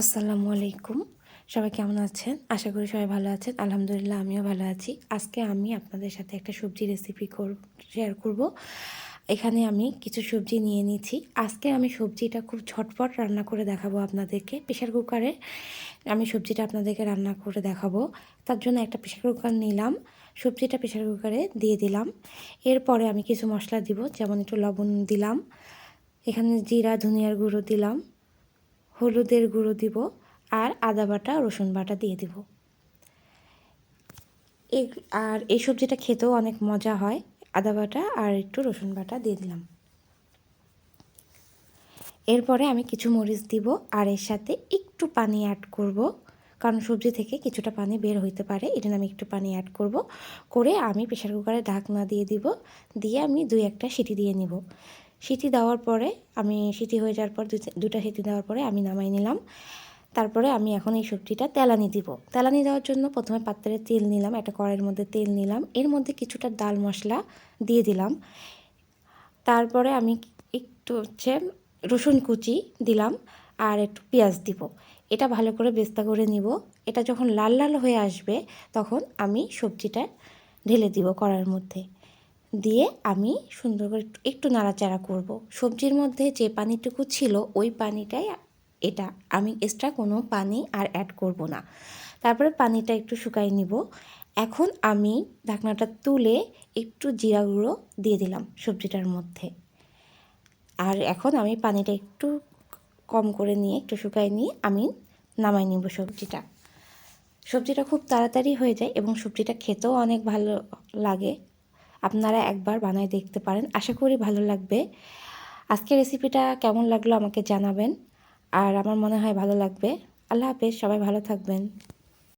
আসসালামু আলাইকুম। সবাই কেমন আছেন? আশা করি সবাই ভালো আছেন। আলহামদুলিল্লাহ, আমিও ভালো আছি। আজকে আমি আপনাদের সাথে একটা সবজি রেসিপি করব শেয়ার করব। এখানে আমি কিছু সবজি নিয়ে নিয়েছি আজকে আমি সবজিটা খুব ঝটপট রান্না করে দেখাবো আপনাদেরকে প্রেশার কুকারে আমি সবজিটা আপনাদেরকে রান্না করে দেখাবো। তার জন্য একটা প্রেশার কুকার নিলাম। সবজিটা প্রেশার কুকারে দিয়ে দিলাম। এরপরে আমি কিছু মশলা দিব, যেমন একটু লবণ দিলাম। এখানে জিরা, ধনিয়ার গুঁড়ো দিলাম। হলুদের গুঁড়ো দিব আর আদা বাটা, রসুন বাটা দিয়ে দিব। আর এই সবজিটা খেতেও অনেক মজা হয়। আদা বাটা আর একটু রসুন বাটা দিয়ে দিলাম। এরপরে আমি কিছু মরিচ দিব আর এর সাথে একটু পানি অ্যাড করব। কারণ সবজি থেকে কিছুটা পানি বের হইতে পারে এটা আমি একটু পানি অ্যাড করব। করে আমি প্রেশার কুকারে ঢাকনা দিয়ে দিব। দিয়ে আমি দুই একটা সিটি দিয়ে নিব। সিটি দেওয়ার পরে আমি সিটি হয়ে যাওয়ার পর দুটা সিটি দেওয়ার পরে আমি নামাই নিলাম। তারপরে আমি এখন এই সবজিটা তেলানি দিব। তেলানি দেওয়ার জন্য প্রথমে পাত্রে তেল নিলাম, একটা কড়াইয়ের মধ্যে তেল নিলাম। এর মধ্যে কিছুটা ডাল মশলা দিয়ে দিলাম। তারপরে আমি একটু হচ্ছে রসুন কুচি দিলাম আর একটু পেঁয়াজ দিব। এটা ভালো করে বেস্তা করে নিব। এটা যখন লাল লাল হয়ে আসবে তখন আমি সবজিটা ঢেলে দিব কড়ার মধ্যে। দিয়ে আমি সুন্দর করে একটু নাড়াচাড়া করব। সবজির মধ্যে যে পানিটুকু ছিল, ওই পানিটাই এটা। আমি এক্সট্রা কোনো পানি আর অ্যাড করব না। তারপরে পানিটা একটু শুকাই নিব। এখন আমি ঢাকনাটা তুলে একটু জিরা গুঁড়ো দিয়ে দিলাম সবজিটার মধ্যে। আর এখন আমি পানিটা একটু কম করে নিয়ে, একটু শুকাই নিয়ে আমি নামাই নিব সবজিটা। সবজিটা খুব তাড়াতাড়ি হয়ে যায় এবং সবজিটা খেতেও অনেক ভালো লাগে। আপনারা একবার বানায় দেখতে পারেন। আশা করি ভালো লাগবে। আজকে রেসিপিটা কেমন লাগল আমাকে জানাবেন। আর আমার মনে হয় ভালো লাগবে। আল্লাহ হাফেজ, সবাই ভালো থাকবেন।